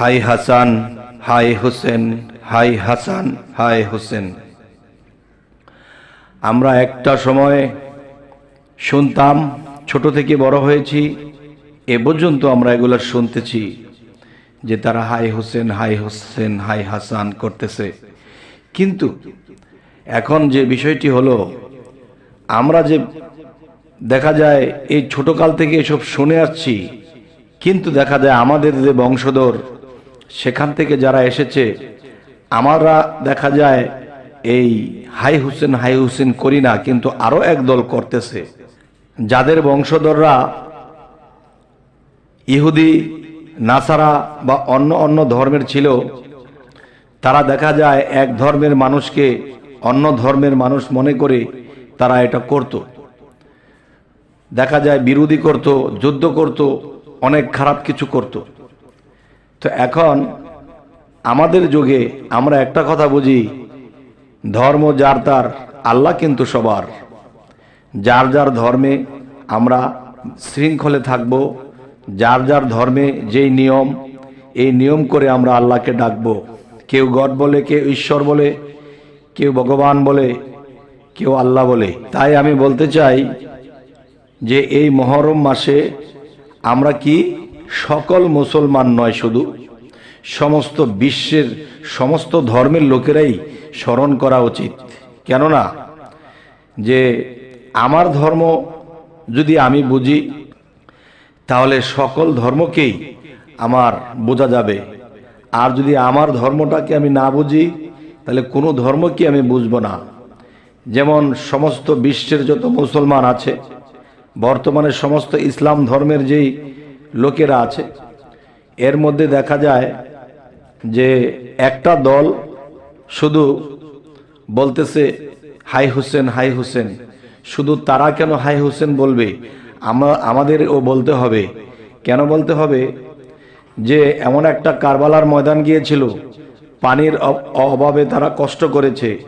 High Hasan, হাই হোসেন, হাই হাসান, হাই হোসেন। আমরা একটা সময় শুনতাম, ছোট থেকে বড় হয়েছি, এ পর্যন্ত আমরা এগুলো শুনতেছি, যে তারা হাই হোসেন হাই হোসেন, হাই হাসান করতেছে। কিন্তু এখন যে বিষয়টি হলো, আমরা যে দেখা যায়, এই ছোটকাল থেকে এসব শুনে আসছি, কিন্তু দেখা যায় আমাদের যে বংশধর সেখান থেকে যারা এসেছে আমারা দেখা যায় এই হাই হুসেন হাই হুসেন করি না, কিন্তু আরও এক দল করতেছে। যাদের বংশধররা ইহুদি, নাসারা বা অন্য অন্য ধর্মের ছিল, তারা দেখা যায় এক ধর্মের মানুষকে অন্য ধর্মের মানুষ মনে করে তারা এটা করত। দেখা যায় বিরোধী করত, যুদ্ধ করত, অনেক খারাপ কিছু করত। তো এখন আমাদের যুগে আমরা একটা কথা বুঝি, ধর্ম যার তার, আল্লাহ কিন্তু সবার। যার যার ধর্মে আমরা শৃঙ্খলে থাকব, যার যার ধর্মে যেই নিয়ম, এই নিয়ম করে আমরা আল্লাহকে ডাকব। কেউ গড বলে, কেউ ঈশ্বর বলে, কেউ ভগবান বলে, কেউ আল্লাহ বলে। তাই আমি বলতে চাই যে এই মহরম মাসে আমরা কি সকল মুসলমান নয় শুধু। সমস্ত বিশ্বের সমস্ত ধর্মের লোকেরাই স্মরণ করা উচিত। কেননা, যে আমার ধর্ম যদি আমি বুঝি, তাহলে সকল ধর্মকেই আমার বোঝা যাবে। আর যদি আমার ধর্মটাকে আমি না বুঝি, তাহলে কোনো ধর্মকে আমি বুঝব না। যেমন সমস্ত বিশ্বের যত মুসলমান আছে, বর্তমানে সমস্ত ইসলাম ধর্মের যেই লোকেরা আছে। এর মধ্যে দেখা যায় যে একটা দল শুধু বলতেছে, হাই হুসেন হাই হুসেন। শুধু তারা কেন হাই হুসেন বলবে? আমরা আমাদেরও বলতে হবে। কেন বলতে হবে? যে এমন একটা কারবালার ময়দান গিয়েছিল, পানির অভাবে তারা কষ্ট করেছে।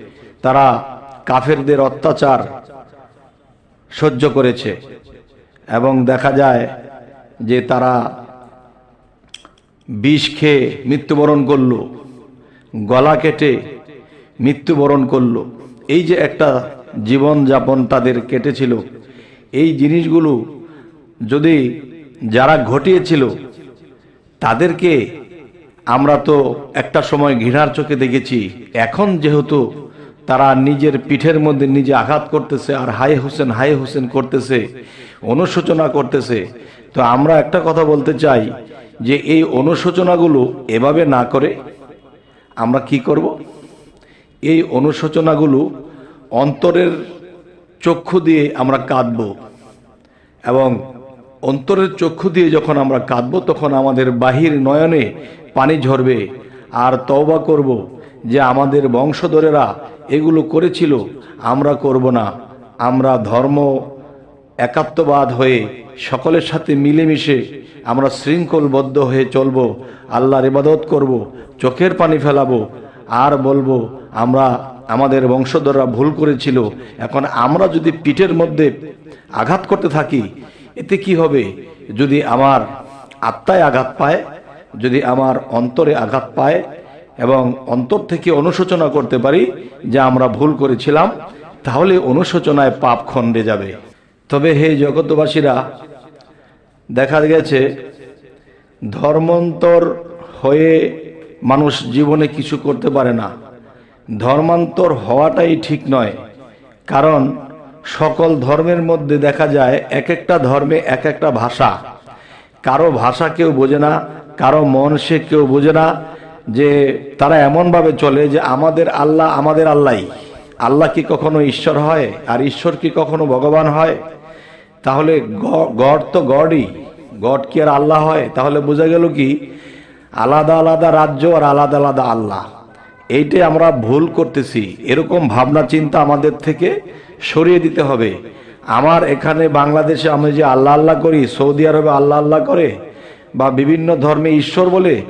তারা কাফেরদের অত্যাচার সহ্য করেছে। এবং দেখা যায় যে তারা বিষ খেয়ে মৃত্যুবরণ করল, গলা কেটে মৃত্যুবরণ করল। এই যে একটা জীবন যাপন তাদের কেটেছিল, এই জিনিসগুলো যদি যারা ঘটিয়েছিল, তাদেরকে আমরা তো একটা সময় ঘৃণার চোখে দেখেছি। এখন যেহেতু তারা নিজের পিঠের মধ্যে নিজে আঘাত করতেছে আর হাই হোসেন হাই হোসেন করতেছে, অনুশোচনা করতেছে তো আমরা একটা কথা বলতে চাই যে এই অনুশোচনাগুলো এভাবে না করে আমরা কি করব? এই অনুশোচনাগুলো অন্তরের চক্ষু দিয়ে আমরা কাঁদব এবং অন্তরের চক্ষু দিয়ে যখন আমরা কাঁদব তখন আমাদের বাহির নয়নে পানি ঝরবে। আর তওবা করব যে আমাদের বংশধরেরা এগুলো করেছিল, আমরা করব না। আমরা ধর্ম একাত্মবাদ হয়ে সকলের সাথে মিলেমিশে আমরা শৃঙ্খলবদ্ধ হয়ে চলব, আল্লাহর ইবাদত করব, চোখের পানি ফেলাবো। আর বলব, আমরা আমাদের বংশধররা ভুল করেছিল, এখন আমরা যদি পিঠের মধ্যে আঘাত করতে থাকি, এতে কি হবে? যদি আমার আত্মায় আঘাত পায়, যদি আমার অন্তরে আঘাত পায় এবং অন্তর থেকে অনুশোচনা করতে পারি যে আমরা ভুল করেছিলাম, তাহলে অনুশোচনায় পাপ খণ্ডে যাবে। তবে হে জগতবাসীরা দেখা গেছে ধর্মান্তর হয়ে মানুষ জীবনে কিছু করতে পারে না। ধর্মান্তর হওয়াটাই ঠিক নয়, কারণ সকল ধর্মের মধ্যে দেখা যায় এক একটা ধর্মে এক একটা ভাষা। কারও ভাষা কেউ বোঝে না, কারও মন সে কেউ বোঝে না যে তারা এমনভাবে চলে যে আমাদের আল্লাহ আমাদের আল্লাহই। আল্লাহ কি কখনো ঈশ্বর হয় আর ঈশ্বর কি কখনো ভগবান হয়? তাহলে গড তো গডই। গড কি আর আল্লাহ হয়? তাহলে বোঝা গেল কি? আলাদা আলাদা রাজ্য আর আলাদা আলাদা আল্লাহ। এইটাই আমরা ভুল করতেছি। এরকম ভাবনা চিন্তা আমাদের থেকে সরিয়ে দিতে হবে। আমার এখানে বাংলাদেশে আমি যে আল্লাহ আল্লাহ করি, সৌদি আরবে আল্লাহ আল্লাহ করে, বা বিভিন্ন ধর্মে ঈশ্বর বলে,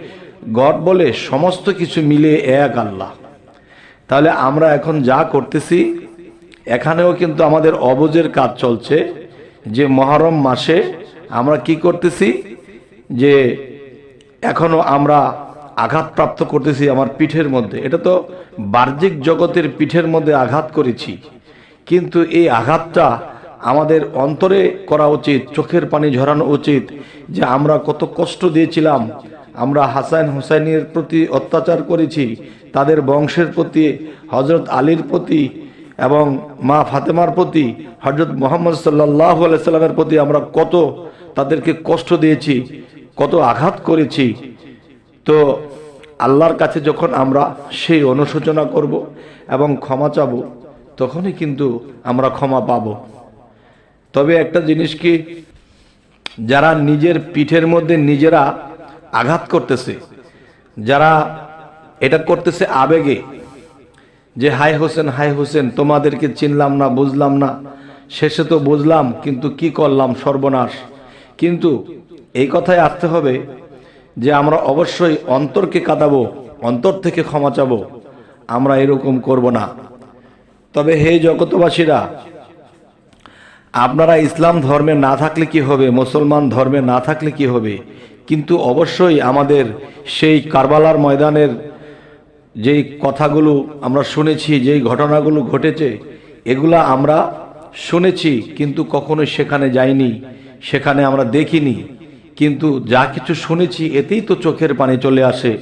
গড বলে, সমস্ত কিছু মিলে এক আল্লাহ। তাহলে আমরা এখন যা করতেছি, এখানেও কিন্তু আমাদের অবুজের কাজ চলছে। যে মহরম মাসে আমরা কি করতেছি? যে এখনও আমরা আঘাতপ্রাপ্ত করতেছি আমার পিঠের মধ্যে। এটা তো বাহ্যিক জগতের পিঠের মধ্যে আঘাত করেছি। কিন্তু এই আঘাতটা আমাদের অন্তরে করা উচিত, চোখের পানি ঝরানো উচিত যে আমরা কত কষ্ট দিয়েছিলাম। আমরা হাসান হুসাইনের প্রতি অত্যাচার করেছি, তাদের বংশের প্রতি হজরত আলীর প্রতি এবং মা ফাতেমার প্রতি হজরত মোহাম্মদ সাল্লাহ সাল্লামের প্রতি আমরা কত তাদেরকে কষ্ট দিয়েছি, কত আঘাত করেছি। তো আল্লাহর কাছে যখন আমরা সেই অনুশোচনা করব এবং ক্ষমা চাব, তখনই কিন্তু আমরা ক্ষমা পাব। তবে একটা জিনিস কি, যারা নিজের পিঠের মধ্যে নিজেরা আঘাত করতেছে, যারা এটা করতেছে আবেগে যে হাই হোসেন হাই হোসেন, তোমাদেরকে চিনলাম না, বুঝলাম না। শেষে তো বুঝলাম, কিন্তু কি করলাম সর্বনাশ। কিন্তু এই কথায় আসতে হবে যে, আমরা অবশ্যই অন্তরকে কাঁদাবো, অন্তর থেকে ক্ষমা চাবো। আমরা এরকম করব না। তবে হে জগতবাসীরা আপনারা ইসলাম ধর্মে না থাকলে কি হবে? মুসলমান ধর্মে না থাকলে কি হবে? কিন্তু অবশ্যই আমাদের সেই কারবালার ময়দানের যেই কথাগুলো আমরা শুনেছি, যেই ঘটনাগুলো ঘটেছে, এগুলা আমরা শুনেছি, কিন্তু কখনো সেখানে যাইনি, সেখানে আমরা দেখিনি। কিন্তু যা কিছু শুনেছি, এতেই তো চোখের পানি চলে আসে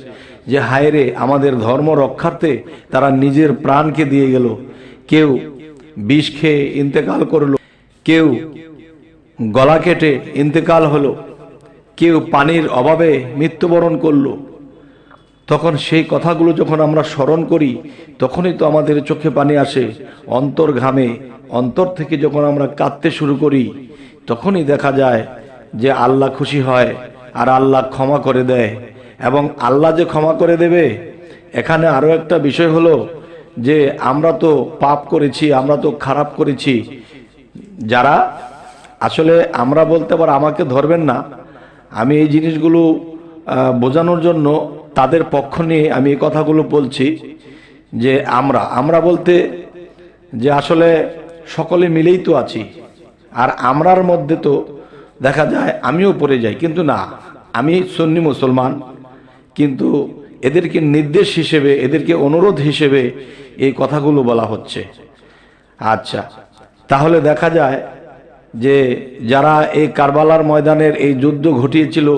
যে হায়রে আমাদের ধর্ম রক্ষার্থে তারা নিজের প্রাণকে দিয়ে গেল। কেউ বিষ খেয়ে ইন্তেকাল করল, কেউ গলা কেটে ইন্তেকাল হলো, কেউ পানির অভাবে মৃত্যুবরণ করল। তখন সেই কথাগুলো যখন আমরা স্মরণ করি, তখনই তো আমাদের চোখে পানি আসে। অন্তর ঘামে, অন্তর থেকে যখন আমরা কাঁদতে শুরু করি, তখনই দেখা যায় যে আল্লাহ খুশি হয় আর আল্লাহ ক্ষমা করে দেয়। এবং আল্লাহ যে ক্ষমা করে দেবে, এখানে আরও একটা বিষয় হলো যে আমরা তো পাপ করেছি, আমরা তো খারাপ করেছি। যারা, আসলে আমরা বলতে পার আমাকে ধরবেন না, আমি এই জিনিসগুলো বোঝানোর জন্য তাদের পক্ষ নিয়ে আমি এই কথাগুলো বলছি যে আমরা আমরা বলতে যে আসলে সকলে মিলেই তো আছি। আর আমরার মধ্যে তো দেখা যায় আমিও পড়ে যাই, কিন্তু না, আমি সন্নি মুসলমান, কিন্তু এদেরকে নির্দেশ হিসেবে, এদেরকে অনুরোধ হিসেবে এই কথাগুলো বলা হচ্ছে। আচ্ছা তাহলে দেখা যায় যে যারা এই কারবালার ময়দানের এই যুদ্ধ ঘটিয়েছিল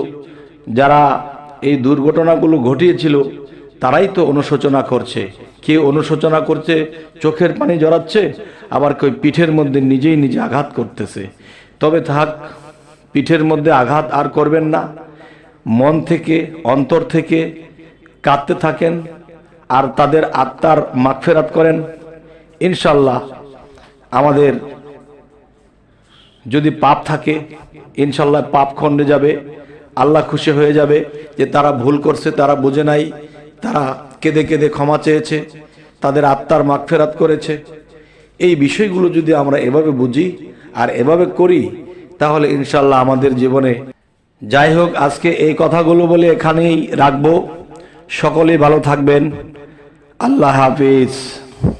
যারা এই দুর্ঘটনাগুলো ঘটিয়েছিল, তারাই তো অনুশোচনা করছে। কে অনুশোচনা করছে? চোখের পানি জড়াচ্ছে, আবার কেউ পিঠের মধ্যে নিজেই নিজে আঘাত করতেছে। তবে থাক, পিঠের মধ্যে আঘাত আর করবেন না। মন থেকে, অন্তর থেকে কাঁদতে থাকেন, আর তাদের আত্মার মাগফেরাত করেন। ইনশাল্লাহ আমাদের যদি পাপ থাকে ইনশাল্লাহ পাপ খণ্ডে যাবে। আল্লাহ খুশি হয়ে যাবে যে তারা ভুল করছে, তারা বুঝে নাই, তারা কেঁদে কেঁদে ক্ষমা চেয়েছে, তাদের আত্মার মাগফেরাত করেছে। এই বিষয়গুলো যদি আমরা এভাবে বুঝি আর এভাবে করি, তাহলে ইনশাল্লাহ আমাদের জীবনে যাই হোক, আজকে এই কথাগুলো বলে এখানেই রাখব। সকলেই ভালো থাকবেন। আল্লাহ হাফিজ।